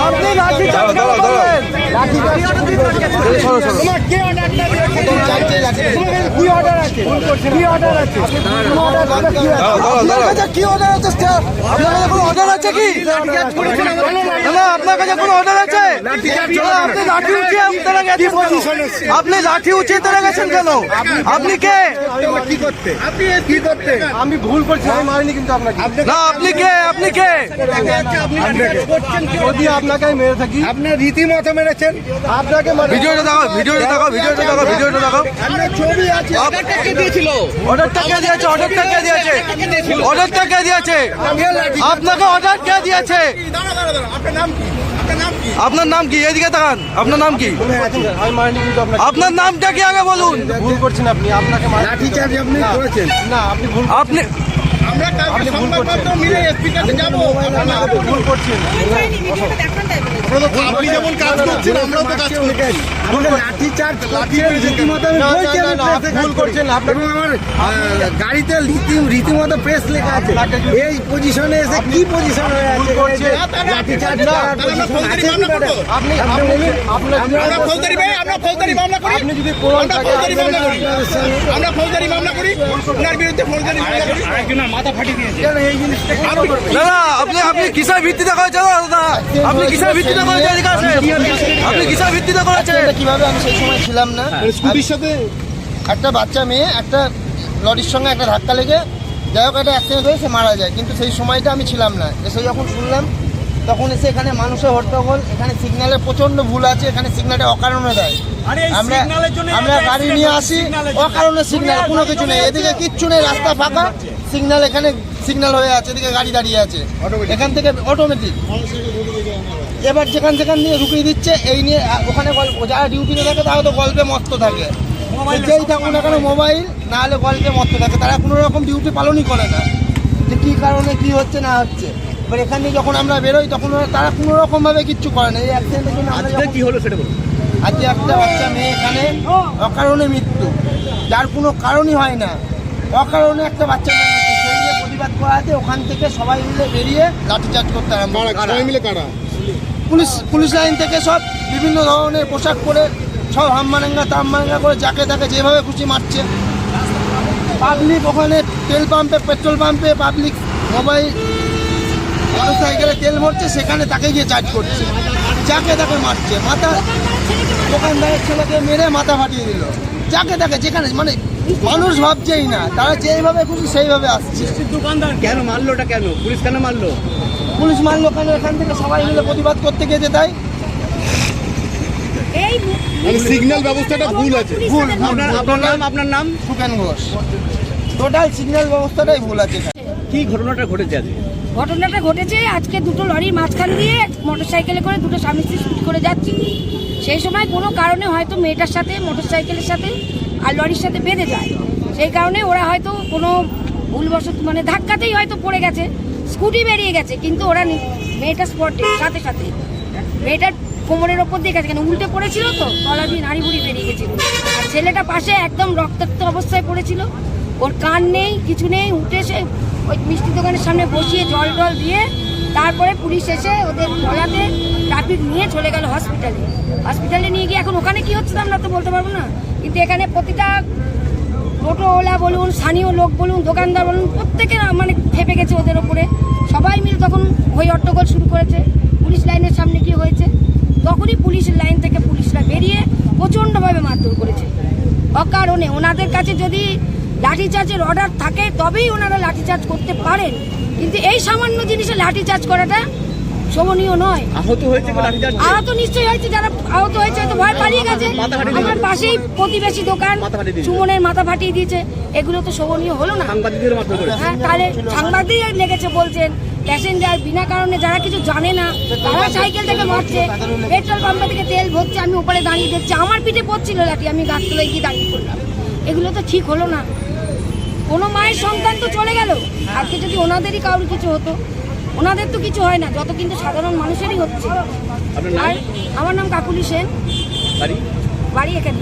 আপনি লাঠি চার্জ কি অর্ডার আছে কি অর্ডার আছে আপনার কাছে কোনো অর্ডার আছে কি আপনার কাছে কোনো অর্ডার আছে? লাঠি উঠিয়ে উঠে গেছেন আপনি লাঠি উঠিয়ে তুলে গেছেন কেন আপনি কে কি করতে আপনি কি করতে আমি ভুল করছি আমি মারিনি কিন্তু আপনাকে না আপনি কে আপনি কে যদি আপনাকে আমি মেরে থাকি আপনার রীতিমতো মেরেছেন আপনাকে ভিডিওটা দেখো ভিডিওটা দেখো ভিডিওটা দেখো ভিডিওটা দেখো আপনার ছবি আছে অর্ডারটা কে দিয়েছে অর্ডারটা কে দিয়েছে অর্ডারটা কে দিয়েছে আপনাকে অর্ডার কে দিয়েছে আপনার নাম কি এদিকে তাকান আপনার নাম কি আমি মারিনি কিন্তু আপনাকে আপনার নামটা কি আগে বলুন ভুল করছেন আপনি আপনাকে মারি লাঠি চার্জ আপনি করেছেন না আপনি ভুল আপনি আমরা কালকে সংবাদপত্র মিলে এসপি কাছে যাব। ভুল করছেন। আপনি যেমন কাজ করছেন আমরাও তো করি লাঠি চার্জ লাঠি ভুল করছেন, এবং আমার গাড়িতে রীতি- রীতিমতো প্রেস লেখা আছে। এই পজিশনে এসে কি পজিশন হয়ে আছে? ভুল করছেন। এই যে লাঠি চার্জ না, করার তাহলে position আছে কি ম্যাডাম? আপনি আপনি আপনি বলুন। আপনার আমরা ফৌজদারি আমরা ফৌজদারি মামলা করি। আপনি যদি আমরা ফৌজদারি মামলা করি। আমরা ফৌজদারি মামলা করি। ওনার বিরুদ্ধে ফৌজদারি মামলা করি। কেন এই জিনিসটা কেন করবে? না না আপনি আপনি কিসের ভিত্তিতে করেছেন দাদা? আপনি কিসের ভিত্তিতে করেছেন আপনি কিসের ভিত্তিতে করেছেন কীভাবে আমি সেই সময় ছিলাম না? স্কুটির সাথে একটা বাচ্চা মেয়ে একটা লরির সঙ্গে একটা ধাক্কা লেগে যাই হোক একটা অ্যাক্সিডেন্ট হয়ে সে মারা যায়। কিন্তু সেই সময়টা আমি ছিলাম না। এসে যখন শুনলাম তখন এসে এখানে মানুষের হট্টগোল এখানে সিগন্যালের প্রচণ্ড ভুল আছে এখানে সিগন্যালটা অকারণে দেয়। আমরা আমরা গাড়ি নিয়ে আসি অকারণে সিগন্যাল কোনো কিছু নেই। এদিকে কিচ্ছু নেই রাস্তা ফাঁকা। সিগন্যাল এখানে সিগন্যাল হয়ে আছে এদিকে গাড়ি দাঁড়িয়ে আছে। এখান থেকে অটোমেটিক এবার যেখান যেখান নিয়ে রুকিয়ে দিচ্ছে এই নিয়ে ওখানে গল্প যারা ডিউটিতে থাকে তারা তো গল্পে মস্ত থাকে। যেই থাকুন না কেন মোবাইল না হলে গল্পে মস্ত থাকে। তারা কোনো রকম ডিউটি পালনই করে না। যে কী কারণে কি হচ্ছে না হচ্ছে। এবার এখান থেকে যখন আমরা বেরোই তখন ওরা- তারা কোনো রকমভাবে কিচ্ছু করে না। এই অ্যাক্সিডেন্টের জন্য কি হলো সেটা বলুন। আজকে একটা বাচ্চা মেয়ে এখানে অকারণে মৃত্যু। যার কোনো কারণই হয় না। অকারণে একটা বাচ্চা মেয়ে মৃত্যু। সেই নিয়ে প্রতিবাদ করাতে ওখান থেকে সবাই মিলে বেরিয়ে লাঠিচার্জ করতে আরম্ভ সবাই মিলে কারা? পুলিশ পুলিশ লাইন থেকে সব বিভিন্ন ধরনের পোশাক পরে সব হামমানাঙ্গা তামমানাঙ্গা করে যাকে তাকে যেভাবে খুশি মারছে। পাবলিক ওখানে তেল পাম্পে পেট্রোল পাম্পে পাবলিক মোবাইল মোটর সাইকেলে তেল ভরছে সেখানে তাকে গিয়ে চার্জ করছে। যাকে তাকে মারছে। মাথা দোকানদারের ছেলেকে মেরে মাথা ফাটিয়ে দিল। যাকে তাকে যেখানে মানে মানুষ ভাবছেই না তারা যেইভাবে খুশি সেইভাবে আসছে। দোকানদার কেন? মারলো ওটা কেন? পুলিশ কেন মারলো? পুলিশ মারলো কেন? এখান থেকে সবাই মিলে প্রতিবাদ করতে গিয়েছে তাই। মানে সিগন্যাল ব্যবস্থাটা ভুল আছে। ভুল আপনার নাম আপনার নাম? সুকেন ঘোষ। টোটাল সিগন্যাল ব্যবস্থাটাই ভুল আছে কি ঘটনাটা ঘটেছে আজকে? ঘটনাটা ঘটেছে আজকে দুটো লরির মাঝখান দিয়ে মোটরসাইকেলে করে দুটো স্বামী স্ত্রী শুট করে যাচ্ছি। সেই সময় কোনো কারণে হয়তো মেয়েটার সাথে মোটরসাইকেলের সাথে আর লরির সাথে বেঁধে যায়। সেই কারণে ওরা হয়তো কোনো ভুলবশত মানে ধাক্কাতেই হয়তো পড়ে গেছে, স্কুটি বেরিয়ে গেছে, কিন্তু ওরা মেয়েটা স্পটে সাথে সাথে। মেয়েটার কোমরের ওপর দিয়ে গেছে, কেন উল্টে পড়েছিল তো? তলা দিয়ে নাড়ি বুড়ি বেরিয়ে গেছিল। আর ছেলেটা পাশে একদম রক্তাক্ত অবস্থায় পড়েছিল। ওর কান নেই, কিছু নেই, উঠে সে ওই মিষ্টি দোকানের সামনে বসিয়ে জল টল দিয়ে তারপরে পুলিশ এসে ওদের বলাতে ট্রাফিক নিয়ে চলে গেল হসপিটালে। হসপিটালে নিয়ে গিয়ে এখন ওখানে কি হচ্ছে আমরা তো বলতে পারব না। কিন্তু এখানে প্রতিটা টোটোওয়ালা বলুন, স্থানীয় লোক বলুন, দোকানদার বলুন প্রত্যেকে মানে খেপে গেছে ওদের ওপরে। সবাই মিলে তখন হই হট্টগোল শুরু করেছে। পুলিশ লাইনের সামনে কি হয়েছে। তখনই পুলিশের লাইন থেকে পুলিশরা বেরিয়ে প্রচণ্ডভাবে মারধর করেছে। অকারণে ওনাদের কাছে যদি লাঠিচার্জের অর্ডার থাকে তবেই ওনারা লাঠিচার্জ করতে পারেন। কিন্তু এই সামান্য জিনিসে লাঠিচার্জ করাটা শোভনীয় নয়। আহত হয়েছে আহত নিশ্চয়ই হয়েছে যারা আহত হয়েছে হয়তো ভয় পালিয়ে গেছে। আমার পাশেই প্রতিবেশী দোকান। সুমনের মাথা ফাটিয়ে দিয়েছে। এগুলো তো শোভনীয় হলো না। হ্যাঁ তাহলে সাংবাদিক লেগেছে বলছেন প্যাসেঞ্জার বিনা কারণে যারা কিছু জানে না তারা সাইকেল থেকে মারছে। পেট্রোল পাম্পে থেকে তেল ভরছে আমি উপরে দাঁড়িয়ে দেখছি। আমার পিঠে পড়ছিল লাঠি আমি গাছতলায় গিয়ে দাঁড়িয়ে পড়লাম। এগুলো তো ঠিক হলো না। কোনো মায়ের সন্তান তো চলে গেল। আজকে যদি ওনাদেরই কারোর কিছু হতো ওনাদের তো কিছু হয় না যত কিন্তু সাধারণ মানুষেরই হচ্ছে। আর আমার নাম কাকুলি সেন। বাড়ি এখানে।